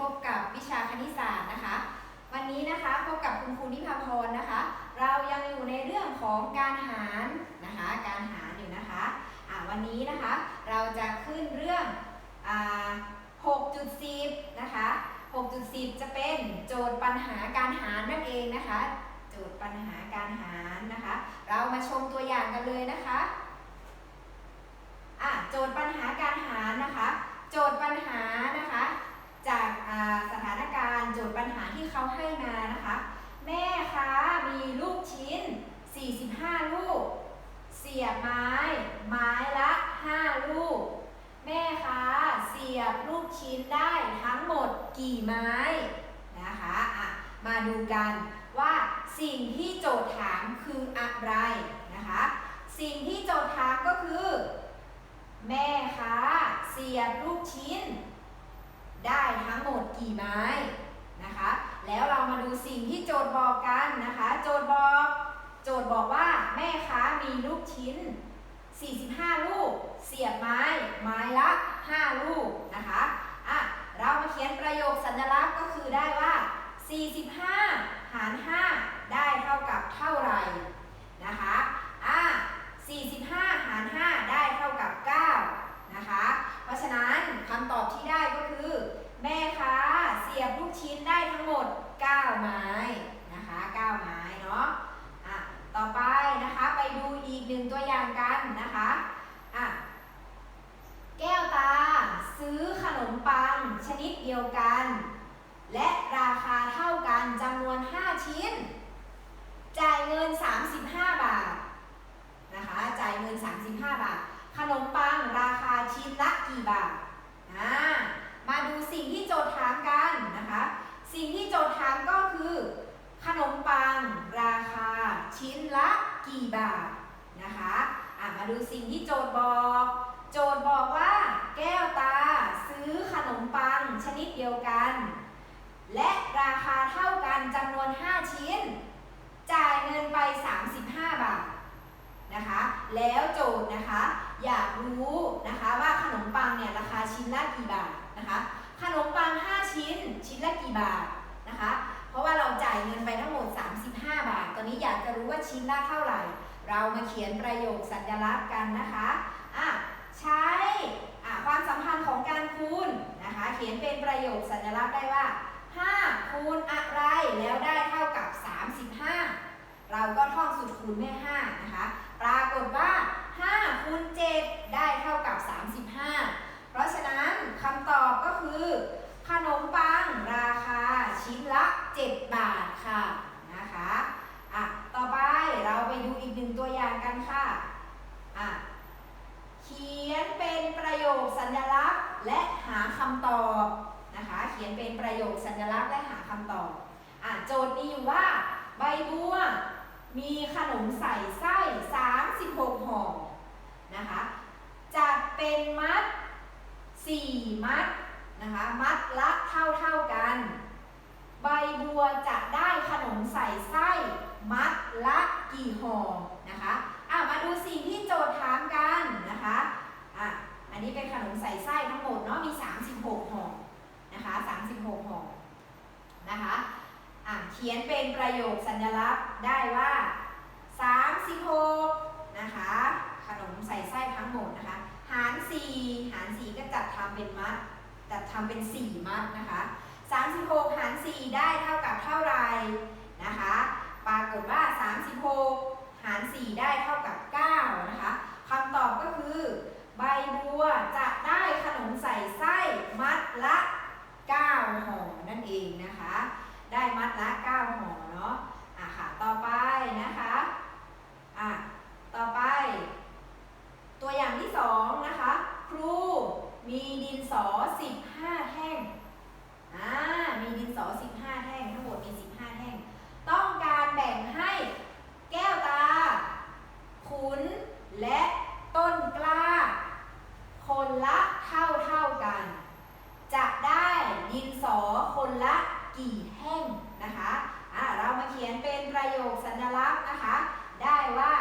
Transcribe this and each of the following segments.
พบกับวิชาคณิตศาสตร์นะคะ วันนี้นะคะพบกับคุณครูนิพาพรนะคะ เรายังอยู่ในเรื่องของการหารนะคะ การหารอยู่นะคะอ่าวันนี้นะคะเราจะขึ้นเรื่องอ6.10 นะคะ 6.10 จะเป็นโจทย์ปัญหาการหารนั่นเองนะคะ โจทย์ปัญหาการหารนะคะ เรามาชมตัวอย่างกันเลยนะคะะโจทย์ปัญหาการหารนะคะ โจทย์ปัญหานะคะานการโจทย์ปัญหาที่เขาให้มานะคะ แม่คะมีลูกชิ้น 45 ลูก เสียบไม้ ไม้ละ 5 ลูก แม่คะเสียบลูกชิ้นได้ทั้งหมดกี่ไม้นะคะอะมาดูกันว่าสิ่งที่โจทย์ถามคืออะไรนะคะ สิ่งที่โจทย์ถามก็คือ แม่คะเสียบลูกชิ้น ได้ทั้งหมดกี่ไม้นะคะ แล้วเรามาดูสิ่งที่โจทย์บอกกันนะคะ โจทย์บอก โจทย์บอกว่าแม่ค้ามีลูกชิ้น 45 ลูก เสียบไม้ไม้ละ 5 ลูกนะคะอะเรามาเขียนประโยคสัญลักษณ์ก็คือได้ว่า 45 หาร 5 ได้เท่ากับเท่าไหร่นะคะอะ45 หาร 5 ได้เท่ากับ 9 นะคะ เพราะฉะนั้นคำตอบที่ได้ก็คือ แม่คะเสียบลูกชิ้นได้ทั้งหมด 9 ไม้นะคะ 9 ไม้เนาะอะต่อไปนะคะไปดูอี กหนึ่งตัวอย่างกันนะคะอะแก้วตาซื้อขนมปังชนิดเดียวกัน และราคาเท่ากันจำนวน 5 ชิ้น จ่ายเงิน 35 บาทนะคะจ่ายเงิน 35 บาท ขนมปังราคาชิ้นละกี่บาทอ่ามาดูสิ่งที่โจทย์ถามกันนะคะ สิ่งที่โจทย์ถามก็คือ ขนมปังราคาชิ้นละกี่บาท นะคะะมาดูสิ่งที่โจทย์บอก โจทย์บอกว่า แก้วตาซื้อขนมปังชนิดเดียวกัน และราคาเท่ากันจำนวน 5 ชิ้น จ่ายเงินไป 35 บาทนะคะ แล้วโจทย์นะคะ อยากรู้นะคะว่าขนมปังเนี่ยราคาชิ้นละกี่บาทนะคะ ขนมปัง 5 ชิ้นชิ้นละกี่บาทนะคะ เพราะว่าเราจ่ายเงินไปทั้งหมด 35 บาท ตอนนี้อยากจะรู้ว่าชิ้นละเท่าไหร่ เรามาเขียนประโยคสัญลักษณ์กันนะคะอะใช้อะความสัมพันธ์ของการคูณนะคะ เขียนเป็นประโยคสัญลักษณ์ได้ว่า 5 คูณอะไรแล้วได้เท่ากับ 35 เราก็ท่องสูตรคูณแม่5นะคะ ปรากฏว่า 5 คูณ 7 ได้เท่ากับ 35 เพราะฉะนั้นคำตอบก็คือ ขนมปังราคาชิ้นละ 7 บาทค่ะ นะคะอะ ต่อไปเราไปดูอีกหนึ่งตัวอย่างกันค่ะอะ เขียนเป็นประโยคสัญลักษณ์และหาคำตอบนะคะ เขียนเป็นประโยคสัญลักษณ์และหาคำตอบอะโจทย์มีอยู่ว่า ใบบัวมีขนมใส่ไส้ 36ห่อนะคะจัดเป็นมัด 4 มัดนะคะมัดละเท่าเท่ากัน ใบบัวจะได้ขนมใส่ไส้ มัดละกี่ห่อนะคะอะมาดูสิ่งที่โจทย์ถามกันนะคะอะอันนี้เป็นขนมใส่ไส้ทั้งหมดเนาะมี3 ห่อ นะคะ 36 ห่อ นะคะอะเขียนเป็นประโยคสัญลักษณ์ได้ว่า 36 นะคะ ขนมใส่ไส้ทั้งหมดนะคะ หาร 4 หาร 4 ก็จัดทำเป็นมัด จัดทำเป็น 4 มัดนะคะ 36 หาร 4 ได้เท่ากับเท่าไหร่นะคะ ปรากฏว่า 36 หาร 4 ได้เท่ากับ 9 นะคะคำตอบ นะคะเรามาเขียนเป็นประโยคสัญลักษณ์นะคะ ได้ว่า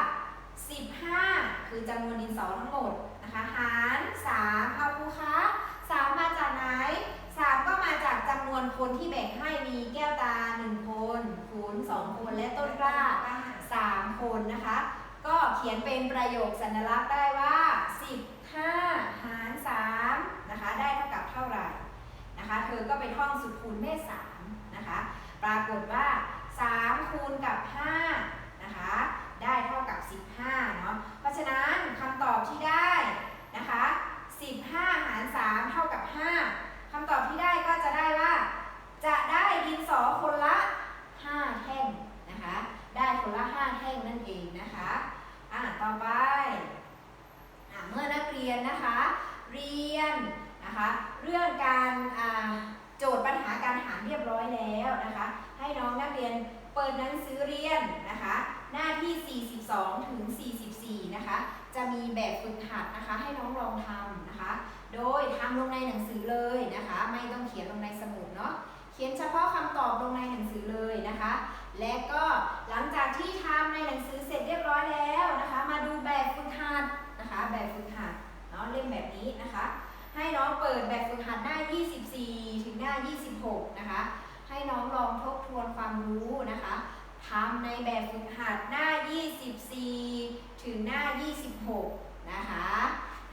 15 คือจำนวนดินสอทั้งหมดนะคะหาร3เอาครูคะ3มาจากไหน 3 ก็มาจากจำนวนคนที่แบ่งให้มีแก้วตา 1 คนคูณ2คนและต้นกล้า 3 คนนะคะ ก็เขียนเป็นประโยคสัญลักษณ์ได้ว่า 15 หาร3นะคะได้เท่ากับเท่าไหร่นะคะเธอก็ไปห้องสุขุมเแม่สาากฏว่า 3 คูณกับ 5 นะคะ ได้เท่ากับ 15 เนาะ เพราะฉะนั้นคำตอบที่ได้นะคะ 15 หาร 3 เท่ากับ 5 คำตอบที่ได้ก็จะได้ว่า จะได้ดินสอคนละ 5 แท่งนะคะ ได้คนละ 5 แท่งนั่นเองนะคะอ่าต่อไปอ่าเมื่อนักเรียนนะคะ เรียนนะคะ เรื่องการอ่า โจทย์ปัญหาการหารเรียบร้อยแล้วนะคะ ให้น้องนักเรียนเปิดหนังสือเรียนนะคะ หน้าที่ 42 ถึง 44 นะคะ จะมีแบบฝึกหัดนะคะ ให้น้องลองทำนะคะ โดยทำลงในหนังสือเลยนะคะ ไม่ต้องเขียนลงในสมุดเนาะ เขียนเฉพาะคำตอบลงในหนังสือเลยนะคะ และก็หลังจากที่ทำในหนังสือเสร็จเรียบร้อยแล้วนะคะ มาดูแบบฝึกหัดนะคะ แบบฝึกหัดเนาะเล่มแบบนี้นะคะ ให้น้องเปิดแบบฝึกหัดหน้า 24 ถึงหน้า 26 นะคะ ให้น้องลองทบทวนความรู้นะคะทำในแบบฝึกหัดหน้า 24 ถึงหน้า 26 นะคะ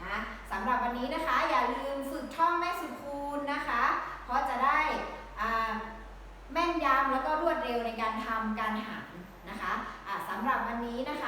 นะสำหรับวันนี้นะคะ อย่าลืมฝึกท่องแม่สุดคูณนะคะ เพราะจะได้แม่นยำแล้วก็รวดเร็วในการทำการหารนะคะอ่าสำหรับวันนี้นะคะ